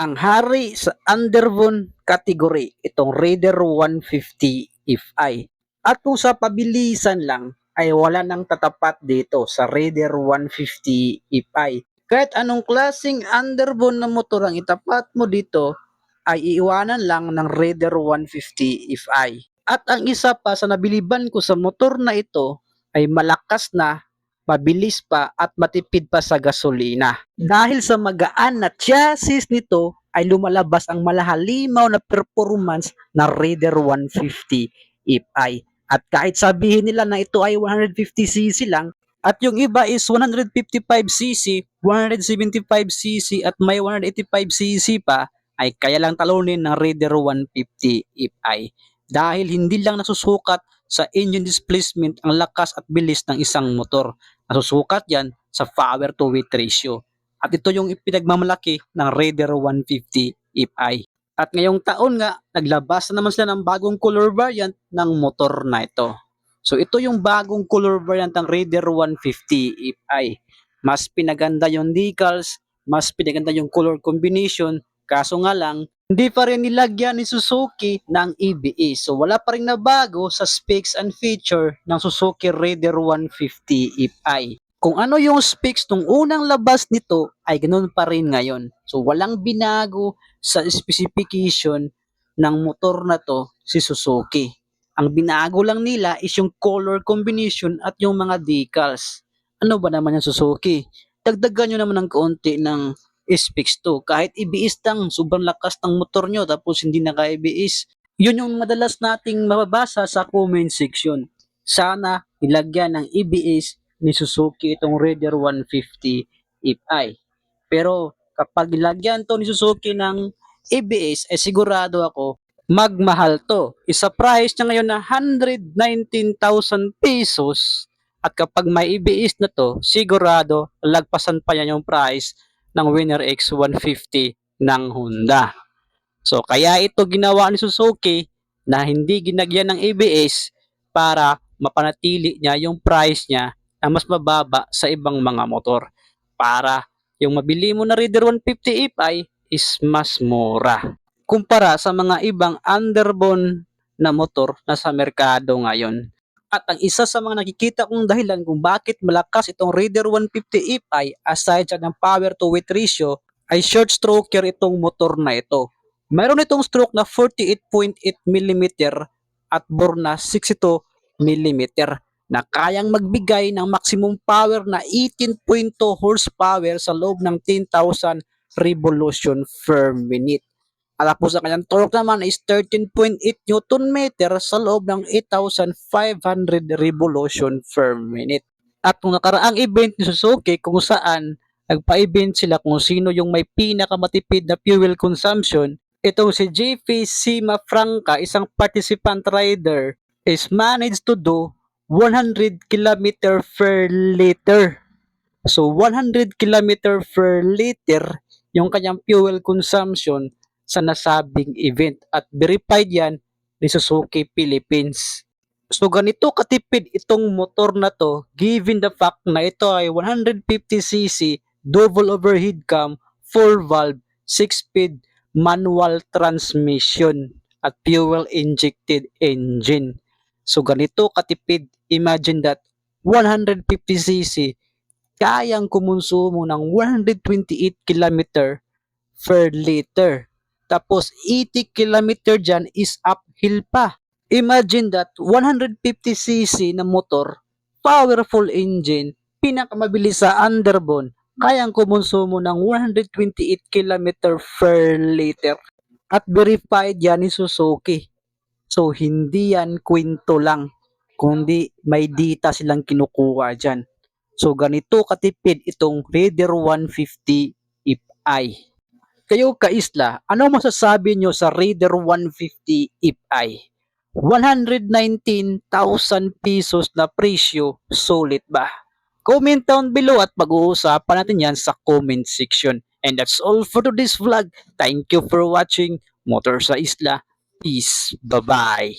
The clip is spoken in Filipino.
ang hari sa underbone category, itong Raider 150 FI. At kung sa pabilisan lang, ay wala nang tatapat dito sa Raider 150 FI. Kahit anong klaseng underbone na motor ang itapat mo dito, ay iiwanan lang ng Raider 150 FI. At ang isa pa sa nabiliban ko sa motor na ito ay malakas na, mabilis pa at matipid pa sa gasolina. Dahil sa magaan na chassis nito ay lumalabas ang malahalimaw na performance na Raider 150 FI. At kahit sabihin nila na ito ay 150cc lang, at yung iba is 155cc, 175cc at may 185cc pa, ay kaya lang talunin ng Raider 150 FI. Dahil hindi lang nasusukat sa engine displacement ang lakas at bilis ng isang motor. Nasusukat yan sa power to weight ratio. At ito yung ipinagmamalaki ng Raider 150 FI. At ngayong taon nga, naglabas na naman sila ng bagong color variant ng motor na ito. So ito yung bagong color variant ng Raider 150 FI. Mas pinaganda yung decals, mas pinaganda yung color combination, kaso nga lang, hindi pa rin nilagyan ni Suzuki ng EBS. So wala pa rin nabago sa specs and feature ng Suzuki Raider 150 FI. Kung ano yung specs nung unang labas nito ay ganoon pa rin ngayon. So walang binago sa specification ng motor na to si Suzuki. Ang binago lang nila is yung color combination at yung mga decals. Ano ba naman yung Suzuki? Dagdagan nyo naman ng kaunti ng specs to. Kahit IBS lang, sobrang lakas ng motor nyo tapos hindi naka-IBS. Yun yung madalas nating mababasa sa comment section. Sana ilagyan ng EBS ni Suzuki itong Raider 150 FI. Pero kapag ilagyan to ni Suzuki ng ABS, ay sigurado ako magmahal to. Isa price niya ngayon na 119,000 pesos at kapag may ABS na to, sigurado lagpasan pa niya yung price ng Winner X 150 ng Honda. So kaya ito ginawa ni Suzuki na hindi ginagyan ng ABS para mapanatili niya yung price niya na mas mababa sa ibang mga motor para yung mabili mo na Raider 150 FI is mas mura kumpara sa mga ibang underbone na motor na sa merkado ngayon. At ang isa sa mga nakikita kong dahilan kung bakit malakas itong Raider 150 FI aside sa ng power to weight ratio ay short stroker itong motor na ito. Mayroon itong stroke na 48.8 mm at bore na 62 mm na kayang magbigay ng maximum power na 18.2 horsepower sa loob ng 10,000 revolution per minute. At po sa kanyang torque naman is 13.8 Newton meter sa loob ng 8,500 revolution per minute. At kung nakaraang event ni Suzuki kung saan nagpa-event sila kung sino yung may pinakamatipid na fuel consumption, itong si JP Sima Franca, isang participant rider, is managed to do 100 km per liter. So 100 km per liter yung kanyang fuel consumption sa nasabing event at verified yan ni Suzuki Philippines. So ganito katipid itong motor na to given the fact na ito ay 150cc double overhead cam 4 valve 6 speed manual transmission at fuel injected engine. So ganito katipid, imagine that 150cc kayang kumonsumo ng 128 km per liter. Tapos 80 km dyan is uphill pa. Imagine that 150cc na motor, powerful engine, pinakamabilis sa underbone, kayang kumonsumo ng 128 km per liter. At verified yan ni Suzuki. So hindi yan kwento lang, kundi may data silang kinukuha dyan. So ganito katipid itong Raider 150 FI. Kayo ka-isla, ano masasabi nyo sa Raider 150 FI? 119,000 pesos na presyo, sulit ba? Comment down below at pag-uusapan natin yan sa comment section. And that's all for today's vlog. Thank you for watching Motor sa Isla. Peace. Bye-bye.